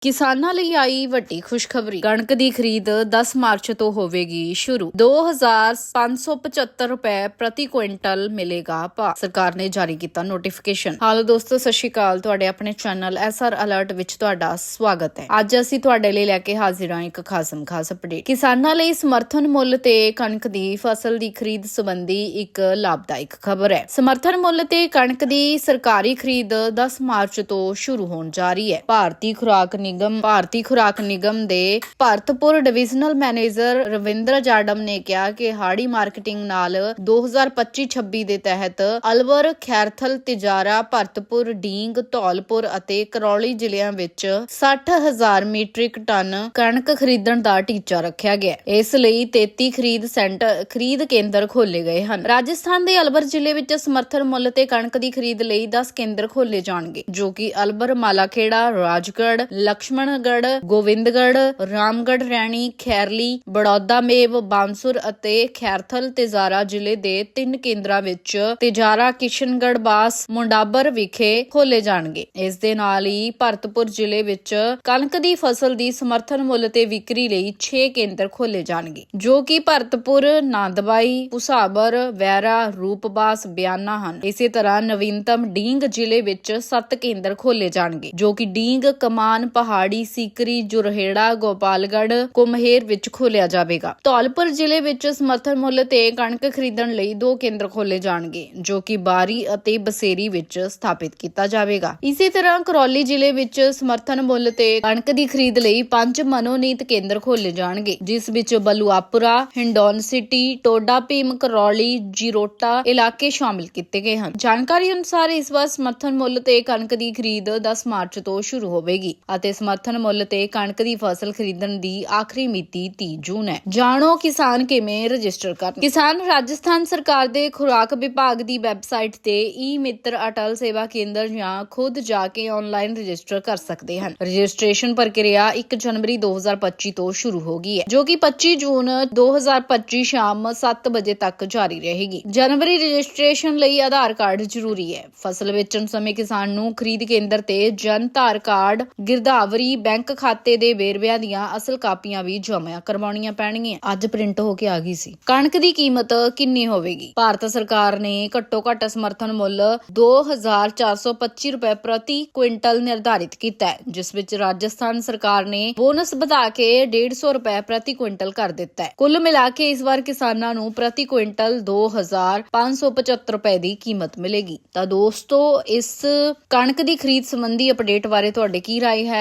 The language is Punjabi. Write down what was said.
ਕਿਸਾਨਾਂ ਲਈ ਆਈ ਵੱਡੀ ਖੁਸ਼ਖਬਰੀ। ਕਣਕ ਦੀ ਖਰੀਦ 10 ਮਾਰਚ ਤੋਂ ਹੋਵੇਗੀ ਸ਼ੁਰੂ। 2575 ਰੁਪਏ ਪ੍ਰਤੀ ਕੁਇੰਟਲ ਮਿਲੇਗਾ ਭਾਅ। ਸਰਕਾਰ ਨੇ ਜਾਰੀ ਕੀਤਾ ਨੋਟੀਫਿਕੇਸ਼ਨ ਹਾਲੋ ਦੋਸਤੋ, ਸਤਿ ਸ਼੍ਰੀ ਅਕਾਲ। ਤੁਹਾਡੇ ਆਪਣੇ ਚੈਨਲ ਐਸਆਰ ਅਲਰਟ ਵਿੱਚ ਤੁਹਾਡਾ ਸਵਾਗਤ ਹੈ। ਅੱਜ ਅਸੀਂ ਤੁਹਾਡੇ ਲਈ ਲੈ ਕੇ ਹਾਜ਼ਰ ਹਾਂ ਇੱਕ ਖਾਸਮ ਖਾਸ ਅਪਡੇਟ ਕਿਸਾਨਾਂ ਲਈ ਸਮਰਥਨ ਮੁੱਲ ਤੇ ਕਣਕ ਦੀ ਫਸਲ ਦੀ ਖਰੀਦ ਸੰਬੰਧੀ ਇੱਕ ਲਾਭਦਾਇਕ ਖਬਰ ਹੈ। ਸਮਰਥਨ ਮੁੱਲ ਤੇ ਕਣਕ ਦੀ ਸਰਕਾਰੀ ਖਰੀਦ 10 ਮਾਰਚ ਤੋਂ ਸ਼ੁਰੂ ਹੋਣ ਜਾ ਰਹੀ ਹੈ। ਭਾਰਤੀ ਖੁਰਾਕ ਨਿਗਮ, ਭਾਰਤੀ ਖੁਰਾਕ ਨਿਗਮ ਦੇ ਭਾਰਤਪੁਰ ਡਿਵੀਜ਼ਨਲ ਮੈਨੇਜਰ ਰਵਿੰਦਰ ਜਾਡਮ ਨੇ ਕਿਹਾ ਕਿ ਹਾੜੀ ਮਾਰਕੀਟਿੰਗ ਨਾਲ 2025-26 ਦੇ ਤਹਿਤ ਅਲਵਰ, ਖੈਰਥਲ, ਤਿਜਾਰਾ, ਭਰਤਪੁਰ, ਡੀਂਗ, ਧੌਲਪੁਰ ਅਤੇ ਕਰੌਲੀ ਜ਼ਿਲ੍ਹਿਆਂ ਵਿੱਚ 60000 ਮੀਟ੍ਰਿਕ ਟਨ ਕਣਕ ਖਰੀਦਣ ਦਾ ਟੀਚਾ ਰੱਖਿਆ ਗਿਆ। ਇਸ ਲਈ 33 ਖਰੀਦ ਸੈਂਟਰ ਖਰੀਦ ਕੇਂਦਰ ਖੋਲੇ ਗਏ ਹਨ। ਰਾਜਸਥਾਨ ਦੇ ਅਲਵਰ ਜ਼ਿਲ੍ਹੇ ਵਿੱਚ ਸਮਰਥਨ ਮੁੱਲ ਤੇ ਕਣਕ ਦੀ ਖਰੀਦ ਲਈ 10 ਕੇਂਦਰ ਖੋਲੇ ਜਾਣਗੇ, ਜੋ ਕਿ ਅਲਵਰ, ਮਾਲਾਖੇੜਾ, ਰਾਜਗੜ੍ਹ ਲਕਸ਼ਮਣਗੜ, ਗੋਵਿੰਦਗੜ ਰਾਮਗੜ ਰੈਣੀ, ਖੈਰਲੀ, ਬੜੌਦਾ, ਮੇਵ, ਬਾਂਸੁਰ ਅਤੇ ਖੈਰਥਲ ਤੇਜ਼ਾਰਾ ਜ਼ਿਲ੍ਹੇ ਦੇ ਤਿੰਨ ਕੇਂਦਰਾਂ ਵਿੱਚ ਤੇਜ਼ਾਰਾ ਕਿਸ਼ਨਗੜ ਬਾਸ, ਮੁੰਡਾਬਰ ਵਿਖੇ ਖੋਲੇ ਜਾਣਗੇ। ਇਸ ਦੇ ਨਾਲ ਹੀ ਭਰਤਪੁਰ ਜ਼ਿਲ੍ਹੇ ਵਿੱਚ ਕਣਕ ਦੀ ਫਸਲ ਦੀ ਸਮਰਥਨ ਮੁੱਲ ਤੇ ਵਿਕਰੀ ਲਈ 6 ਕੇਂਦਰ ਖੋਲੇ ਜਾਣਗੇ, ਜੋ ਕਿ ਭਰਤਪੁਰ, ਨਾਂਦਬਾਈ ਭੁਸਾਬਰ ਵੈਰਾ, ਰੂਪਬਾਸ, ਬਿਆਨਾ ਹਨ। ਇਸੇ ਤਰ੍ਹਾਂ ਨਵੀਨਤਮ ਡੀਂਗ ਜ਼ਿਲ੍ਹੇ ਵਿੱਚ 7 ਕੇਂਦਰ ਖੋਲੇ ਜਾਣਗੇ, ਜੋ ਕਿ ਡੀਂਗ, ਕਮਾਨ, ਪਹਾੜ ਸੀਕਰੀ ਜੁਰਹੇੜਾ ਗੋਪਾਲਗੜ ਕੁਮਹੇਰ ਵਿੱਚ ਖੋਲਿਆ ਜਾਵੇਗਾ। ਧੌਲਪੁਰ ਜ਼ਿਲ੍ਹੇ ਵਿੱਚ ਸਮਰਥਨ ਮੁੱਲ ਤੇ ਕਣਕ ਖਰੀਦਣ ਲਈ ਦੋ ਕੇਂਦਰ ਖੋਲੇ ਜਾਣਗੇ, ਜੋ ਕਿ ਬਾਰੀ ਅਤੇ ਬਸੇਰੀ ਵਿੱਚ ਸਥਾਪਿਤ ਕੀਤਾ ਜਾਵੇਗਾ। ਇਸੇ ਤਰ੍ਹਾਂ ਕਰੌਲੀ ਜ਼ਿਲ੍ਹੇ ਵਿੱਚ ਸਮਰਥਨ ਮੁੱਲ ਤੇ ਕਣਕ ਦੀ ਖਰੀਦ ਲਈ ਪੰਜ ਮਨੋਨੀਤ ਕੇਂਦਰ ਖੋਲੇ ਜਾਣਗੇ, ਜਿਸ ਵਿੱਚ ਬਲੂਆਪੁਰਾ, ਹਿੰਡੌਨ ਸਿਟੀ, ਟੋਡਾ ਭੀਮ, ਕਰੌਲੀ, ਜੀਰੋਟਾ ਇਲਾਕੇ ਸ਼ਾਮਿਲ ਕੀਤੇ ਗਏ ਹਨ। ਜਾਣਕਾਰੀ ਅਨੁਸਾਰ ਇਸ ਵਾਰ ਸਮਰਥਨ ਮੁੱਲ ਤੇ ਕਣਕ ਦੀ ਖਰੀਦ 10 ਮਾਰਚ ਤੋਂ ਸ਼ੁਰੂ ਹੋਵੇਗੀ ਅਤੇ ਸਮਰਥਨ ਮੁੱਲ ਤੇ ਕਣਕ ਦੀ ਫਸਲ ਖਰੀਦਣ ਦੀ ਆਖਰੀ ਮਿਤੀ 30 ਜੂਨ ਹੈ। ਜਾਣੋ ਕਿਸਾਨ ਕਿਵੇਂ ਰਜਿਸਟਰ ਕਰਨ। ਕਿਸਾਨ ਰਾਜਸਥਾਨ ਸਰਕਾਰ ਦੇ ਖੁਰਾਕ ਵਿਭਾਗ ਦੀ ਵੈਬਸਾਈਟ ਤੇ ਈ ਮਿੱਤਰ ਅਟਲ ਸੇਵਾ ਕੇਂਦਰ ਜਾਂ ਖੁਦ ਜਾ ਕੇ ਆਨਲਾਈਨ ਰਜਿਸਟਰ ਕਰ ਸਕਦੇ ਹਨ। ਰਜਿਸਟ੍ਰੇਸ਼ਨ ਪ੍ਰਕਿਰਿਆ 1 ਜਨਵਰੀ 2025 ਤੋਂ ਸ਼ੁਰੂ ਹੋ ਗਈ ਹੈ, ਜੋ ਕਿ 25 ਜੂਨ 2025 ਸ਼ਾਮ 7 ਵਜੇ ਤੱਕ ਜਾਰੀ ਰਹੇਗੀ। ਜਨਵਰੀ ਰਜਿਸਟ੍ਰੇਸ਼ਨ ਲਈ ਆਧਾਰ ਕਾਰਡ ਜ਼ਰੂਰੀ ਹੈ। ਫਸਲ ਵੇਚਣ ਸਮੇਂ ਕਿਸਾਨ ਨੂੰ ਖਰੀਦ ਕੇਂਦਰ ਤੇ ਜਨ ਧਾਰ ਕਾਰਡ ਗਿਰਦਾਵਰੀ ਬੈਂਕ ਖਾਤੇ ਦੇ ਵੇਰਵਿਆਂ ਦੀਆਂ ਅਸਲ ਕਾਪੀਆਂ ਵੀ ਜਮ੍ਹਾਂ ਕਰਵਾਉਣੀਆਂ ਪੈਣਗੀਆਂ ਅੱਜ ਪ੍ਰਿੰਟ ਹੋ ਕੇ ਆ ਗਈ ਸੀ ਕਣਕ ਦੀ ਕੀਮਤ ਕਿੰਨੀ ਹੋਵੇਗੀ ਭਾਰਤ ਸਰਕਾਰ ਨੇ ਘੱਟੋ ਘੱਟ ਸਮਰਥਨ ਮੁੱਲ 2425 ਰੁਪਏ ਪ੍ਰਤੀ ਕੁਇੰਟਲ ਨਿਰਧਾਰਿਤ ਕੀਤਾ ਹੈ ਜਿਸ ਵਿੱਚ ਰਾਜਸਥਾਨ ਸਰਕਾਰ ਨੇ ਬੋਨਸ ਵਧਾ ਕੇ 150 ਰੁਪਏ ਪ੍ਰਤੀ ਕੁਇੰਟਲ ਕਰ ਦਿੱਤਾ ਹੈ ਕੁੱਲ ਮਿਲਾ ਕੇ ਇਸ ਵਾਰ ਕਿਸਾਨਾਂ ਨੂੰ ਪ੍ਰਤੀ ਕੁਇੰਟਲ 2575 ਰੁਪਏ ਦੀ ਕੀਮਤ ਮਿਲੇਗੀ ਤਾਂ ਦੋਸਤੋ ਇਸ ਕਣਕ ਦੀ ਖਰੀਦ ਸੰਬੰਧੀ ਅਪਡੇਟ ਬਾਰੇ ਤੁਹਾਡੇ ਕੀ رائے